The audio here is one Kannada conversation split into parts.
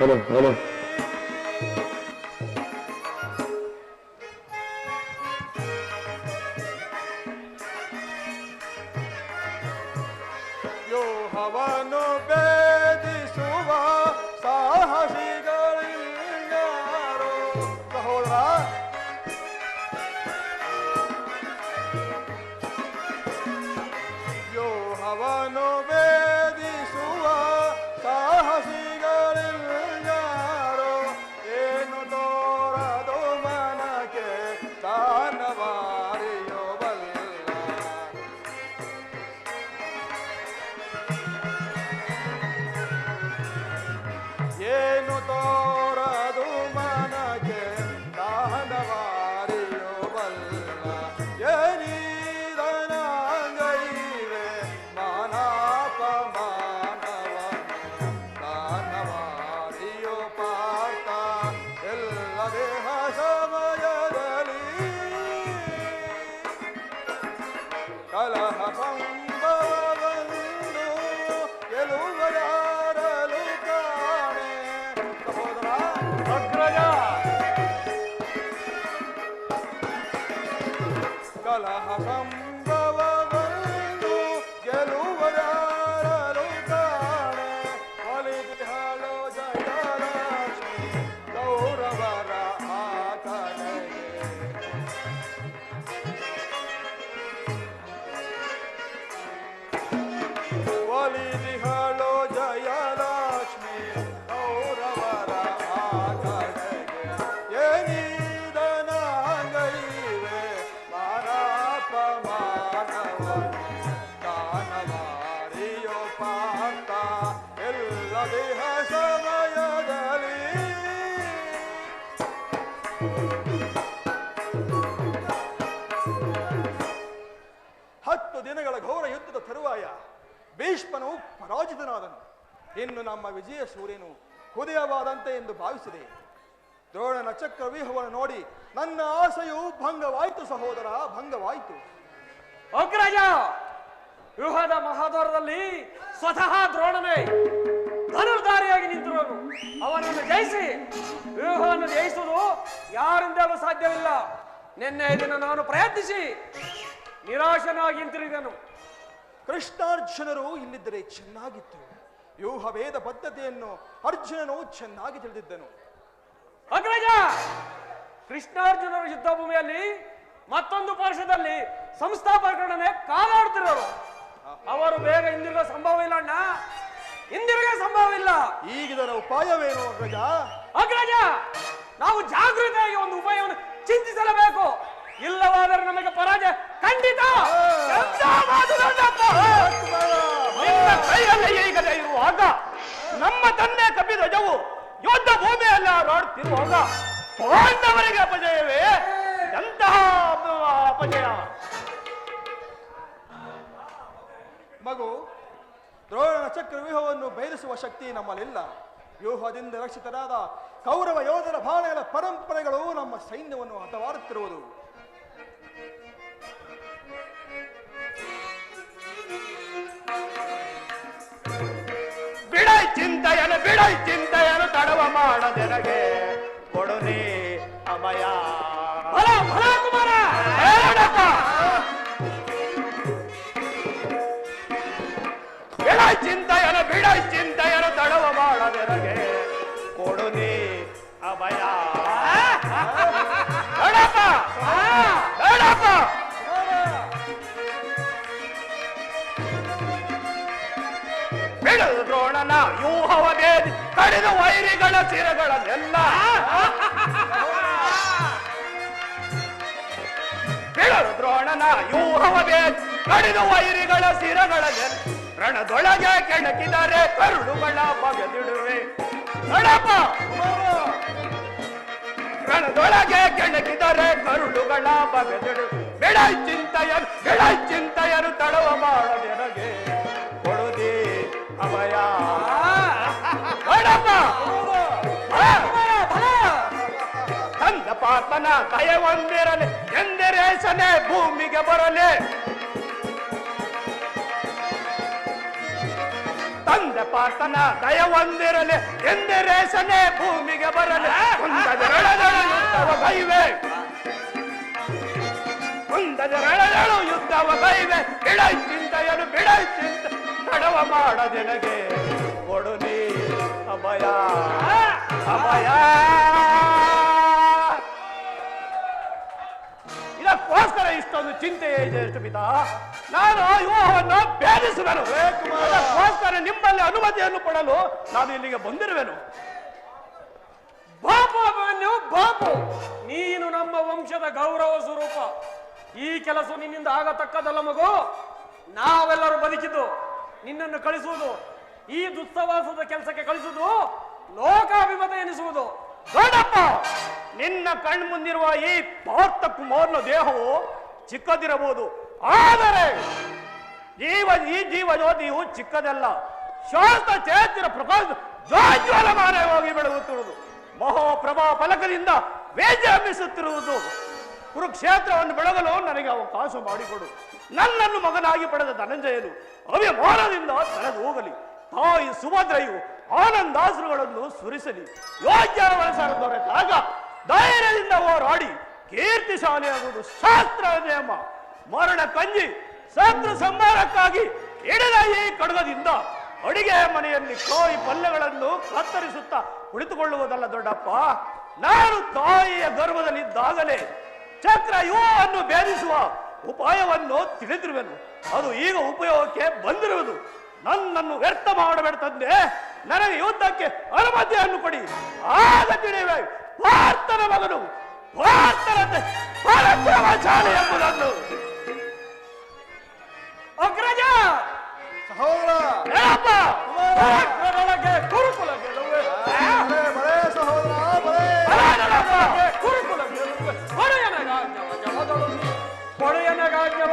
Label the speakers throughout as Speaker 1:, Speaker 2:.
Speaker 1: Alın alın. ಹತ್ತು ದಿನಗಳ ಘೋರ ಯುದ್ಧದ ತರುವಾಯ ಭೀಷ್ಮನು ಪರಾಜಿತನಾದನು. ಇನ್ನು ನಮ್ಮ ವಿಜಯ ಸೂರ್ಯನು ಹೃದಯವಾದಂತೆ ಎಂದು ಭಾವಿಸಿದೆ. ದ್ರೋಣನ ಚಕ್ರ ವ್ಯೂಹವನ್ನು ನೋಡಿ ನನ್ನ ಆಸೆಯು ಭಂಗವಾಯಿತು ಸಹೋದರ, ಭಂಗವಾಯಿತು.
Speaker 2: ಅಗ್ರಜ ವ್ಯೂಹದ ಮಹಾದ್ವಾರದಲ್ಲಿ ಸ್ವತಃ ದ್ರೋಣನೇ. ಧನುರ್ಧಾರಿಯಾಗಿ ನಿಂತಿರುವನು ಅವನನ್ನು ಜಯಿಸಿ. ವ್ಯೂಹವನ್ನು ಜಯಿಸುವುದು ಯಾರಿಂದಲೂ ಸಾಧ್ಯವಿಲ್ಲ. ನಿನ್ನೆ ದಿನ ನಾನು ಪ್ರಯತ್ನಿಸಿ ನಿರಾಶನಾಗಿ ನಿಂತಿರಿದನು.
Speaker 1: ಕೃಷ್ಣಾರ್ಜುನರು ಇಲ್ಲಿದ್ದರೆ ಚೆನ್ನಾಗಿತ್ತು. ವ್ಯೂಹಭೇದ ಪದ್ಧತಿಯನ್ನು ಅರ್ಜುನನು ಚೆನ್ನಾಗಿ ತಿಳಿದಿದ್ದನು.
Speaker 2: ಅಗ್ರಜ! ಕೃಷ್ಣಾರ್ಜುನರ ಯುದ್ಧ ಭೂಮಿಯಲ್ಲಿ ಮತ್ತೊಂದು ಪಾರ್ಶ್ವದಲ್ಲಿ ಸಂಸ್ಥಾಪಕರೊಡನೆ ಕಾಲಾಡುತ್ತಿರೋರು ಅವರು ಬೇಗ ಹಿಂದಿರುವ ಸಂಭವ ಇಲ್ಲ ಅಣ್ಣ. ಹಿಂದಿರುಗೋ ಸಂಭವ ಇಲ್ಲ
Speaker 1: ಈಗಿದರ ಉಪಾಯವೇನು ಅಗ್ರಜ?
Speaker 2: ಅಗ್ರಜ ನಾವು ಜಾಗೃತಿಯಾಗಿ ಒಂದು ಉಪಾಯವನ್ನು ಚಿಂತಿಸಲೇಬೇಕು. ಇಲ್ಲವಾದರೆ ನಮಗೆ ಪರಾಜಯ ಖಂಡಿತ. ಎಂಥ ಮಾತು ದೊಡ್ಡಪ್ಪ?
Speaker 3: ನಿನ್ನ ಕೈಯಲ್ಲಿ ಈಗ ಇರುವಾಗ ನಮ್ಮ ತಂದೆ ರಜವು ಯುದ್ಧ ಭೂಮಿಯಲ್ಲಿ ಹಾರಾಡುತ್ತಿರುವಾಗ ಪಾಂಡವರಿಗೆ ಅಪಜಯವೇ? ಎಂತಹ ಅಪಜಯ?
Speaker 1: ಮಗು ದ್ರೋಣನ ಚಕ್ರ ವ್ಯೂಹವನ್ನು ಭೇದಿಸುವ ಶಕ್ತಿ ನಮ್ಮಲ್ಲಿಲ್ಲ. ವ್ಯೂಹದಿಂದ ರಕ್ಷಿತರಾದ ಕೌರವ ಯೋಧರ ಭಾವನೆಗಳ ಪರಂಪರೆಗಳು ನಮ್ಮ ಸೈನ್ಯವನ್ನು ಹತವಾರುತ್ತಿರುವುದು
Speaker 3: ಬಿಡೈ ಚಿಂತೆಯನು ಬಿಡೈ ಚಿಂತೆಯನು ತಡವ ಮಾಡದೆನಗೆ ಕೊಡು ನೀ ಚಿಂತೆಯನು ಬಿಡ ಚಿಂತೆಯರ ತಡವ ಮಾಡದೆನಗೆ ಕೊಡು ನೀ ಅಭಯ. ಬೇಡಪ್ಪ. ದ್ರೋಣನ ವ್ಯೂಹವ ಬೇದಿ, ಕಡಿದು ವೈರಿಗಳ ಸಿರಗಳನ್ನೆಲ್ಲ ಬಿಡು ದ್ರೋಣನ ವ್ಯೂಹವ ಬೇದಿ, ಕಡಿದು ವೈರಿಗಳ ಸಿರಗಳನ್ನೆಲ್ಲ ರಣದೊಳಗೆ ಕೆಣಕಿದರೆ ಕರುಳುಗಳ ಬಗೆದಿಡುವೆ. ನೋಡಪ್ಪ! ರಣದೊಳಗೆ ಕೆಣಕಿದರೆ ಕರುಳುಗಳ ಬಗೆದಿಡು ಬಿಡೈ ಚಿಂತೆಯರು ಬಿಡೈ ಚಿಂತೆಯರು ತಳುವ ಮಾಡದೆನಗೆ ಕೊಡುದಿ ಅಭಯ. ನೋಡಪ್ಪ! ತಂದ ಪಾಪನ ಕಯ ಒಂದಿರಲಿ ಎಂದಿರೇಸನೆ ಭೂಮಿಗೆ ಬರಲಿ. ತಂದೆ ಪಾಸನ ದಯ ಹೊಂದಿರಲಿ ಎಂದಿರೇಸನೆ ಭೂಮಿಗೆ ಬರಲಿ. ಬೈವೆ ಕುಂದದೆರಳೆರಳು ಯುದ್ಧವ ಬೈವೆ ಬಿಡೈ ಚಿಂತೆಯನು ಬಿಡೈ ಚಿಂತ ತಡವ ಮಾಡದೆನಗೆ ಕೊಡು ನೀ ಅಭಯ. ಅಭಯ. ಇದಕ್ಕೋಸ್ಕರ ಇಷ್ಟೊಂದು ಚಿಂತೆ ಇದೆ ಎಷ್ಟು ಪಿತ ನಾನು ವಿವಾಹವನ್ನು ಭೇದಿಸುವೆನು ಅದಕ್ಕೋಸ್ಕರ ನಿಮ್ಮಲ್ಲಿ ಅನುಮತಿಯನ್ನು ಕೊಡಲು ನಾನು ಇಲ್ಲಿಗೆ ಬಂದಿರುವೆನು.
Speaker 2: ಬಾಪು ನೀನು ನಮ್ಮ ವಂಶದ ಗೌರವ ಸ್ವರೂಪ. ಈ ಕೆಲಸ ನಿನ್ನಿಂದ ಆಗತಕ್ಕದಲ್ಲ ಮಗು. ನಾವೆಲ್ಲರೂ ಬದುಕಿದ್ದು, ನಿನ್ನನ್ನು ಕಳಿಸುವುದು, ಈ ದುಸ್ಸವಾಸದ ಕೆಲಸಕ್ಕೆ ಕಳಿಸುವುದು, ಲೋಕಾಭಿಮತ ಎನಿಸುವುದು.
Speaker 3: ದೊಡ್ಡಪ್ಪ ನಿನ್ನ ಕಣ್ಮುಂದಿರುವ ಈ ಪಾರ್ಥ ಕುಮಾರನ ದೇಹವು ಚಿಕ್ಕದಿರಬಹುದು. ಆದರೆ ಜೀವ, ಈ ಜೀವ ಜ್ಯೋತಿಯು ಚಿಕ್ಕದಲ್ಲ. ಶಾಸ್ತ್ರ ಚೇತನ ಪ್ರಕಾಶ ಜ್ವಾಜ್ವಲಮಾನ ಹೋಗಿ ಬೆಳಗುತ್ತಿರುವುದು ಮಹಾಪ್ರಭಾ ಫಲಕದಿಂದ ವೇಜಾಮಿಸುತ್ತಿರುವುದು ಕುರುಕ್ಷೇತ್ರವನ್ನು ಬೆಳಗಲು ನನಗೆ ಅವಕಾಶ ಮಾಡಿಕೊಡು. ನನ್ನನ್ನು ಮಗನಾಗಿ ಪಡೆದ ಧನಂಜಯನು ಅಭಿಮಾನದಿಂದ ತಲೆದು ಹೋಗಲಿ ತಾಯಿ ಸುಭದ್ರೆಯು ಆನಂದಾಶ್ರುಗಳನ್ನು ಸುರಿಸಲಿ. ಯೋಗ್ಯರವಲಸರ ದೊರೆತಾಗ ಧೈರ್ಯದಿಂದ ಹೋರಾಡಿ ಕೀರ್ತಿಶಾಲಿಯಾಗುವುದು ಶಾಸ್ತ್ರ ನಿಯಮ. ಮರಣ ಕಂಜಿ ಶತ್ರು ಸಂಹಾರಕ್ಕಾಗಿ ಹಿಡಿದ ಈ ಕಡಗದಿಂದ ಅಡಿಗೆ ಮನೆಯಲ್ಲಿ ಕೋಯಿ ಪಲ್ಯಗಳನ್ನು ಕತ್ತರಿಸುತ್ತಾ ಕುಳಿತುಕೊಳ್ಳುವುದಲ್ಲ ದೊಡ್ಡಪ್ಪ. ನಾನು ತಾಯಿಯ ಗರ್ಭದಲ್ಲಿದ್ದಾಗಲೇ ಚಕ್ರ ಯುವವನ್ನು ಭೇದಿಸುವ ಉಪಾಯವನ್ನು ತಿಳಿದಿರುವೆನು. ಅದು ಈಗ ಉಪಯೋಗಕ್ಕೆ ಬಂದಿರುವುದು. ನನ್ನನ್ನು ವ್ಯರ್ಥ ಮಾಡಬೇಡ ತಂದೆ. ನನಗೆ ಯುದ್ಧಕ್ಕೆ ಅನುಮತಿಯನ್ನು ಕೊಡಿ. ಆಗ ತಿಳಿವೆ ಪಾರ್ಥನ ಮಗನು ಪಾರ್ಥನಂತೆ ಪರಕ್ರಮಚಾರಿ ಎಂಬುದನ್ನು.
Speaker 2: ಅಗ್ರಜ
Speaker 1: ಸಹೋದರ!
Speaker 3: ಹೇಳಪ್ಪ
Speaker 2: ಗೆಲುವೆ
Speaker 1: ಬಲೆ, ಬಲೆ ಸಹೋದರ
Speaker 2: ಗೆಲುವೆ ಕೊಡೆಯನಗಾಜ್ಞವ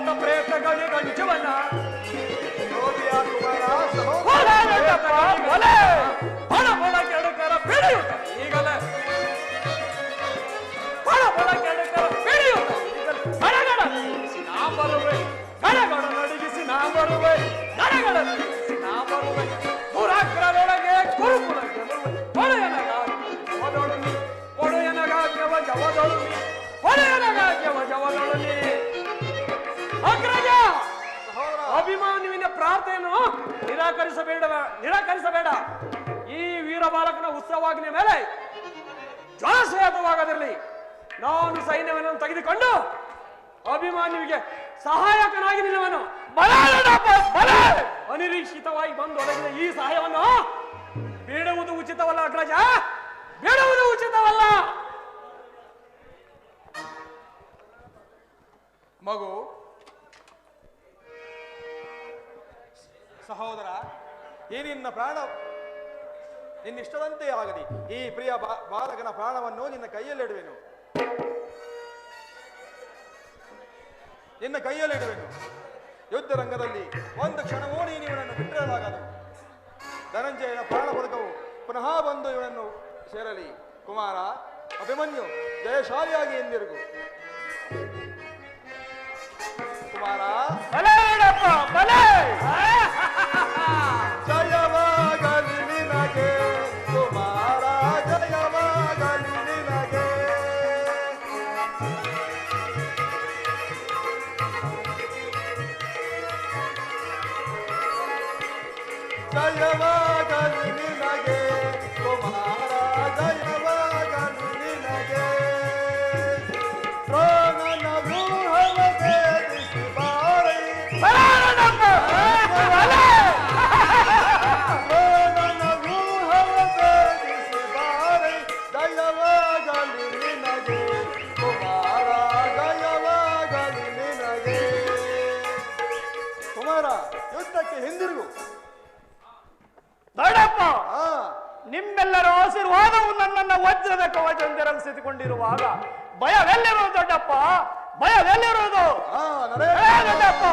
Speaker 2: ಮಗನು ಭೂತ ಪ್ರೇತಗಳಿಗೆ ಗಂಜವನ
Speaker 1: ಯೋಗಿಯ ಕುಮಾರ ಸಹೋದರ
Speaker 3: ಹೇಳಪ್ಪ ಬಲೆ
Speaker 2: ಬಳ ಬಳ ಕೆಡುಕರ ಬೆಳೆಯುತ್ತ ಈಗಲೇ. ಬಳ ಬಳ ಕೆಡುಕರ ಬೆಳೆಯುತ್ತ ಗಡಗಡ ನಡುಗಿಸಿ ನಾ ಬರುವೆ. ಗಡಗಡ ನಡುಗಿಸಿ ನಾ ಬರುವೆ. ಗಡಗಡ ನಡುಗಿಸಿ ನಾ ಬರುವೆ. ಪುರಾಕ್ರದೊಳಗೆ ಕುರುಕುಲ ಗೆಲುವೆ. ನೀ ಅಭಿಮಾನುವಿನ ಪ್ರಾರ್ಥನೆಯನ್ನು ನಿರಾಕರಿಸಬೇಡ ನಿರಾಕರಿಸಬೇಡ. ಈ ವೀರ ಬಾಲಕನ ಉತ್ಸವಾಗ್ನ ಮೇಲೆ ಜ್ವರಶ್ವೇತವಾಗದಿರಲಿ ನಾನು ಸೈನ್ಯವನ್ನು ತೆಗೆದುಕೊಂಡು ಅಭಿಮಾನಿವಿಗೆ ಸಹಾಯಕನಾಗಿ ನಿಲ್ಲುವನು ಅನಿರೀಕ್ಷಿತವಾಗಿ ಬಂದು ಒದಗಿದ ಈ ಸಹಾಯವನ್ನು ಬೇಡುವುದು ಉಚಿತವಲ್ಲ ಅಗ್ರಜ, ಬೇಡುವುದು ಉಚಿತವಲ್ಲ.
Speaker 1: ಮಗು ಸಹೋದರ, ಈ ನಿನ್ನ ಪ್ರಾಣ ನಿನ್ನಿಷ್ಟದಂತೆ ಆಗಲಿ. ಈ ಪ್ರಿಯ ಬಾಲಕನ ಪ್ರಾಣವನ್ನು ನಿನ್ನ ಕೈಯಲ್ಲಿಡುವೆನು. ನಿನ್ನ ಕೈಯಲ್ಲಿಡುವೆನು. ಯುದ್ಧ ರಂಗದಲ್ಲಿ ಒಂದು ಕ್ಷಣವೂ ನೀನು ಇವನನ್ನು ಬಿಟ್ಟಿರಲಾಗದು. ಧನಂಜಯನ ಪ್ರಾಣ ಬದುಕವು ಪುನಃ ಬಂದು ಇವನನ್ನು ಸೇರಲಿ. ಕುಮಾರ, ಅಭಿಮನ್ಯು ಜಯಶಾಲಿಯಾಗಿ ಎಂದಿರುಗು ಕುಮಾರ. ಜಯವಾಗಲಿ ನಿನಗೆ
Speaker 3: ನಿಮ್ಮೆಲ್ಲರ ಆಶೀರ್ವಾದವು ನನ್ನನ್ನು ವಜ್ರದ ಕವಚಂದಿರಲಿಸಿಕೊಂಡಿರುವಾಗ ಭಯವೆಲ್ಲಿರುವುದು ದೊಡ್ಡಪ್ಪ? ಭಯವೆಲ್ಲಿರುವುದು? ದೊಡ್ಡಪ್ಪ.